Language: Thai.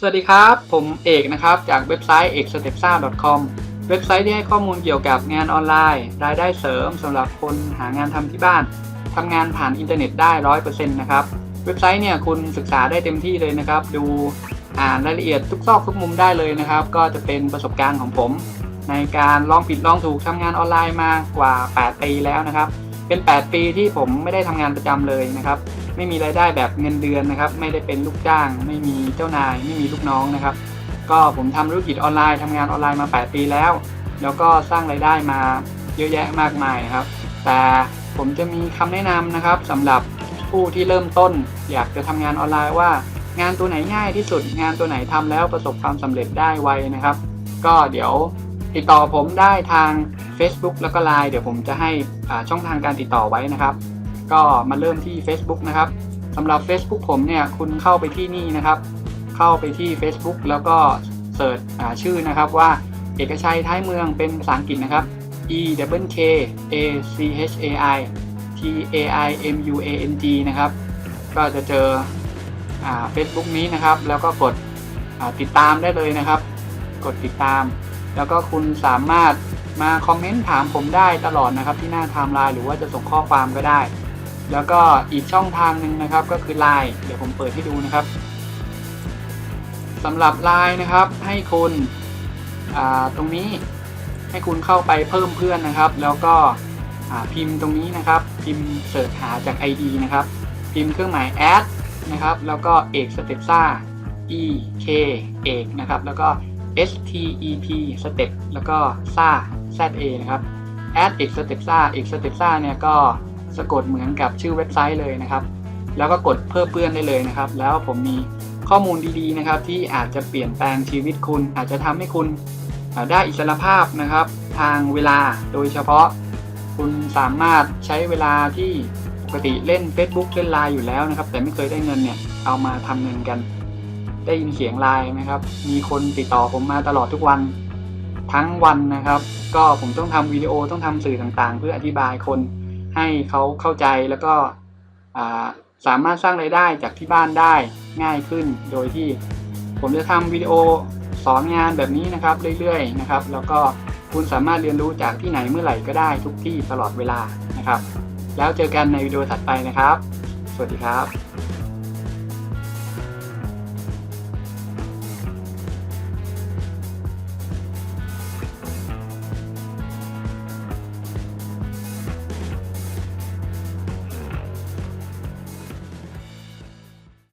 สวัสดีครับ ผมเอกนะครับ จากเว็บไซต์ e k s t e p s a c o m เว็บไซต์ที่ให้ข้อมูลเกี่ยวกับงานออนไลน์ รายได้เสริมสำหรับคนหางานทำที่บ้านทำงานผ่านอินเทอร์เน็ตได้ 100%นะครับ เว็บไซต์เนี่ยคุณศึกษาได้เต็มที่เลยนะครับ ดูอ่านรายละเอียดทุกซอกทุกมุมได้เลยนะครับ ก็จะเป็นประสบการณ์ของผม ในการลองผิดลองถูกทำงานออนไลน์มากว่า 8 ปีแล้วนะครับ เป็น 8 ปีที่ผมไม่ได้ทำงานประจำเลยนะครับ ไม่มีรายได้แบบเงินเดือนนะครับ ไม่ได้เป็นลูกจ้าง ไม่มีเจ้านาย ไม่มีลูกน้องนะครับ ก็ผมทำธุรกิจออนไลน์ทำงานออนไลน์มา 8 ปีแล้ว แล้วก็สร้างรายได้มาเยอะแยะมากมายนะครับ แต่ผมจะมีคำแนะนำนะครับสำหรับผู้ที่เริ่มต้น อยากจะทำงานออนไลน์ว่า งานตัวไหนง่ายที่สุด งานตัวไหนทำแล้วประสบความสำเร็จได้ไวนะครับ ก็เดี๋ยว ติดต่อผมได้ทาง Facebook แล้วก็ Line เดี๋ยวผมจะให้ช่องทางการติดต่อไว้นะครับ ก็มาเริ่มที่ Facebook นะครับสำหรับ Facebook ผมเนี่ยคุณเข้าไปที่นี่นะครับ เข้าไปที่ Facebook แล้วก็เสิร์ชอ่าชื่อนะครับว่าเอกชัยท้ายเมืองเป็นภาษาอังกฤษนะครับ E W K A C H A I T A I M U A N G นะครับ ก็จะเจออ่า Facebook นี้นะครับ แล้วก็กดติดตามได้เลยนะครับ กดติดตาม แล้วก็คุณสามารถมาคอมเมนต์ถามผมได้ตลอดนะครับที่หน้าไทม์ไลน์หรือว่าจะส่งข้อความก็ได้ แล้วก็อีกช่องทางหนึ่งนะครับก็คือ Line เดี๋ยวผมเปิดให้ดูนะครับสำหรับ Line นะครับให้คุณตรงนี้ให้คุณเข้าไปเพิ่มเพื่อนนะครับ แล้วก็พิมพ์ตรงนี้นะครับ พิมพ์เสิร์ชหาจาก ID นะครับ พิมพ์เครื่องหมาย add นะครับ แล้วก็เอกสเตปซ่า e k เอกนะครับ แล้วก็ s t e p สเต็ปแล้วก็ซ่า z a นะครับ add เอกสเต็ปซ่าเอกสเต็ปซ่าเนี่ยก็สะกดเหมือนกับชื่อเว็บไซต์เลยนะครับ แล้วก็กดเพิ่มเพื่อนได้เลยนะครับ แล้วผมมีข้อมูลดีๆนะครับ ที่อาจจะเปลี่ยนแปลงชีวิตคุณ อาจจะทำให้คุณได้อิสรภาพนะครับ ทางเวลาโดยเฉพาะคุณสามารถใช้เวลาที่ปกติเล่น Facebook เล่นไลน์อยู่แล้วนะครับ แต่ไม่เคยได้เงินเนี่ยเอามาทำเงินกัน ได้ยินเสียงไลน์ไหมครับ มีคนติดต่อผมมาตลอดทุกวันทั้งวันนะครับ ก็ผมต้องทำวิดีโอต้องทำสื่อต่างๆ เพื่ออธิบายคนให้เขาเข้าใจแล้วก็สามารถสร้างไรายได้จากที่บ้านได้ง่ายขึ้น โดยที่ผมจะทำวิดีโอสอนงานแบบนี้นะครับเรื่อยๆนะครับ แล้วก็คุณสามารถเรียนรู้จากที่ไหนเมื่อไหร่ก็ได้ทุกที่ตลอดเวลานะครับ แล้วเจอกันในวิดีโอถัดไปนะครับ สวัสดีครับ